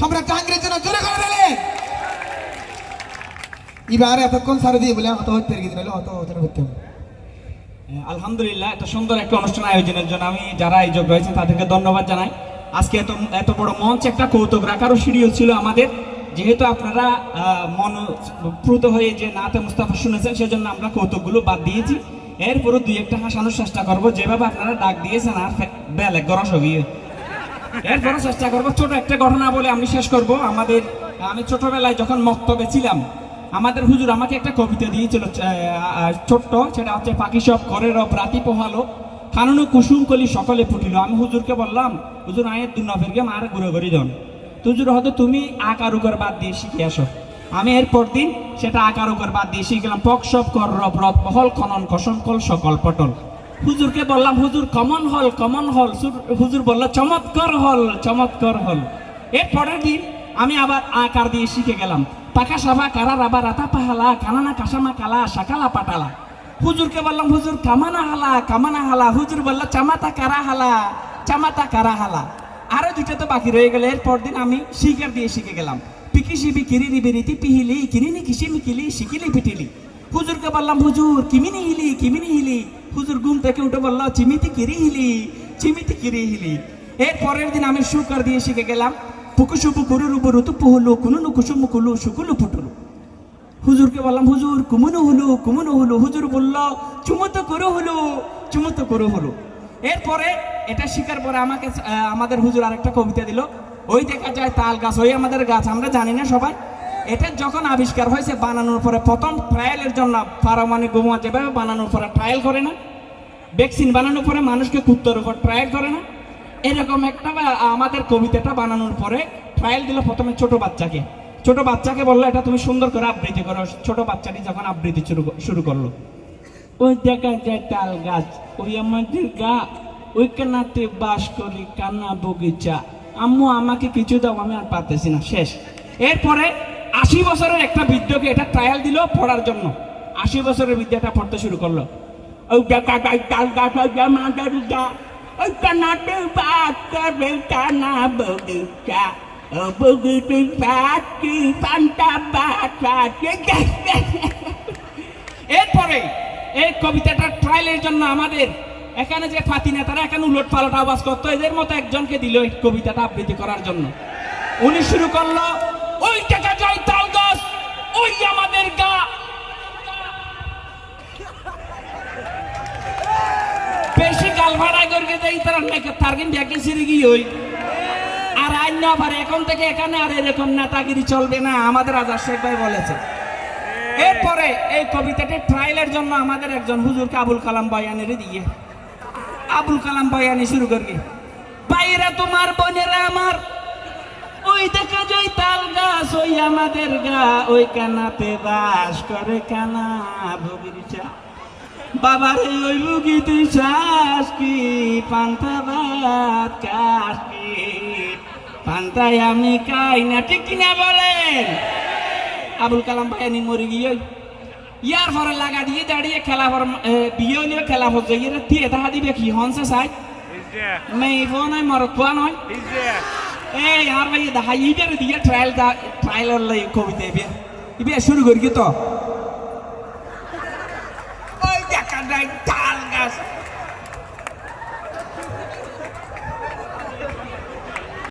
সম্রাট জাহাঙ্গীরের জন্য জোরে করে দিলে এবার এতক্ষণ দিয়ে বলে হত হতে দিলে হত হবে। আলহামদুলিল্লাহ এত সুন্দর একটা অনুষ্ঠান আয়োজনের জন্য আমি যারা আয়োজক রয়েছেন তাদেরকে ধন্যবাদ জানাই। আজকে এত এত বড় মঞ্চ একটা কৌতুক রাখারও সিঁড়িও ছিল আমাদের। যেহেতু আপনারা আহ, মনপ্রুত হয়ে যে নাতে মুস্তাফা শুনেছেন সেজন্য আমরা কৌতুকগুলো বাদ দিয়েছি। এরপরও দুই একটা হাসানোর চেষ্টা করব। যেভাবে আপনারা ডাক দিয়েছেন আর বেলেগ গরস গিয়ে এরপরও চেষ্টা করব। ছোট একটা ঘটনা বলে আমি শেষ করব। আমাদের, আমি ছোটবেলায় যখন মক্তবে ছিলাম, আমাদের হুজুর আমাকে একটা কবিতা দিয়েছিল ছোট্ট, সেটা হচ্ছে, পাখি সব ঘরের রাতি পোহালো কানুন কুসুম কলি সকলে ফুটিল। আমি হুজুরকে বললাম, হুজুর আয়ের দু নফেরকে মার ঘুরে ঘুরে দন হুজুর, হয়তো তুমি আকার উকার বাদ দিয়ে শিখে আসো। আমি এরপর দিন সেটা আকার উকার বাদ দিয়ে শিখে গেলাম, পক সব কর রব রব বহল খনন কসম কল সকল পটল। হুজুরকে বললাম, হুজুর, কমন হল কমন হল। হুজুর বলল, চমৎকার হল চমৎকার হল। এর পরের দিন আমি আবার আকার দিয়ে শিখে গেলাম। পাকা সাবা কারা রাবা, রাতা পাহালা, কানানা, কাসামা, কালা, সাকালা, পাটালা। হুজুরকে বললাম, হুজুর, কামানা হালা কামানা হালা। হুজুর বলল, চামাতা কারা হালা, চামাতা কারা হালা? আরও দুটো তো বাকি রয়ে গেল। এরপর দিন আমি শিকার দিয়ে শিখে গেলাম। পিকি শিবি কিরিনি বিরিতি, পিহিলি, কিরিনি কিসিমি কিলি, শিকিলি পিটিলি। হুজুরকে বললাম, হুজুর, কিমিনি হিলি হুজুর ঘুম থেকে উঠে বলল কিরি হিলি কিরি হিলি এর পরের দিন আমি সুকার দিয়ে শিখে গেলাম পুকুসু পুকুরু রুবু ঋতু পুহলু কুনুনু কুসুমু কুলু ফুটুলু হুজুরকে বললাম, হুজুর কুমুনু হলু কুমুনু হলু। হুজুর বলল চুমুত করো হলু চুমুত করো হলু। এরপরে এটা শিকার পরে আমাকে আমাদের হুজুর আরেকটা কবিতা দিল, ওই দেখা যায় তাল গাছ, ওই আমাদের গাছ, আমরা জানি না সবাই। এটা যখন আবিষ্কার হয়েছে, বানানোর পরে প্রথম ট্রায়ালের জন্য পারমাণবিক বোমা যেভাবে বানানোর পরে ট্রায়াল করে না ভ্যাকসিন বানানোর পরে মানুষকে কুত্তর উপর ট্রায়াল করে না, এরকম একটা আমাদের কবিতাটা বানানোর পরে ট্রায়াল দিল প্রথমে ছোট বাচ্চাকে। ছোট বাচ্চাকে বলল, এটা তুমি সুন্দর করে আবৃত্তি করো। ছোট বাচ্চাটি যখন আবৃত্তি শুরু শুরু করল, ওই দেখা যায় তাল গাছ, ওই আমাদের গা, ওই কানাতে বাস করি কান্না বগিচা। আম্মু, আমাকে কিছু দাও, আমি আর পারতেছি না। শেষ। এরপরে আশি বছরের একটা বৃদ্ধকে এটা ট্রায়াল দিল পড়ার জন্য। আশি বছরের বিদ্যাটা পড়তে শুরু করল। এরপরে এই কবিতাটা ট্রায়ালের জন্য আমাদের এখানে যে ফাতি নেতারা এখানে উলট পালট আওয়াজ করতো, এদের মতো একজনকে দিল এই কবিতাটা আবৃত্তি করার জন্য। উনি শুরু করল ওই টাকা যায় তাল গাছ ওই আমাদের গা। বেশি গাল ভাড়া করকে দেই, তারা নাকি তার কিন্তু একই সিঁড়ি গিয়ে ওই। আর আইন পারে, এখন থেকে এখানে আর এরকম নেতাগিরি চলবে না, আমাদের আজাদ শেখ ভাই বলেছে। এরপরে এই কবিতাটি ট্রায়ালের জন্য আমাদের একজন হুজুরকে আবুল কালাম বয়ানের দিয়ে। আবুল কালাম বয়ানি শুরু করবি বাইরা তোমার বোনেরা আমার ওই আমাদের গা ওই কানাতে বাস করে কানা ভগিরিচা বাবার ওই বুকি তুই শ্বাস কি পান্তা ভাত কাশ কি? পান্তায় আমি খাই না ঠিক কিনা বলেন? আবুল কালাম ভাইয়ানি মরে গিয়ে ইয়ার পরে লাগা দিয়ে দাঁড়িয়ে খেলা পর বিয়ে হইলে খেলা হচ্ছে ইয়ে দিয়ে তাহা দিবে কি? হনসে সাই. মেয়ে নয় মর কোয়া নয়? এই আর ভাই দেখা ইটার দিয়ে ট্রায়াল ট্রায়াল কবিতা ইবে ইবে শুরু করি তো ওই দেখা যায় তাল গাছ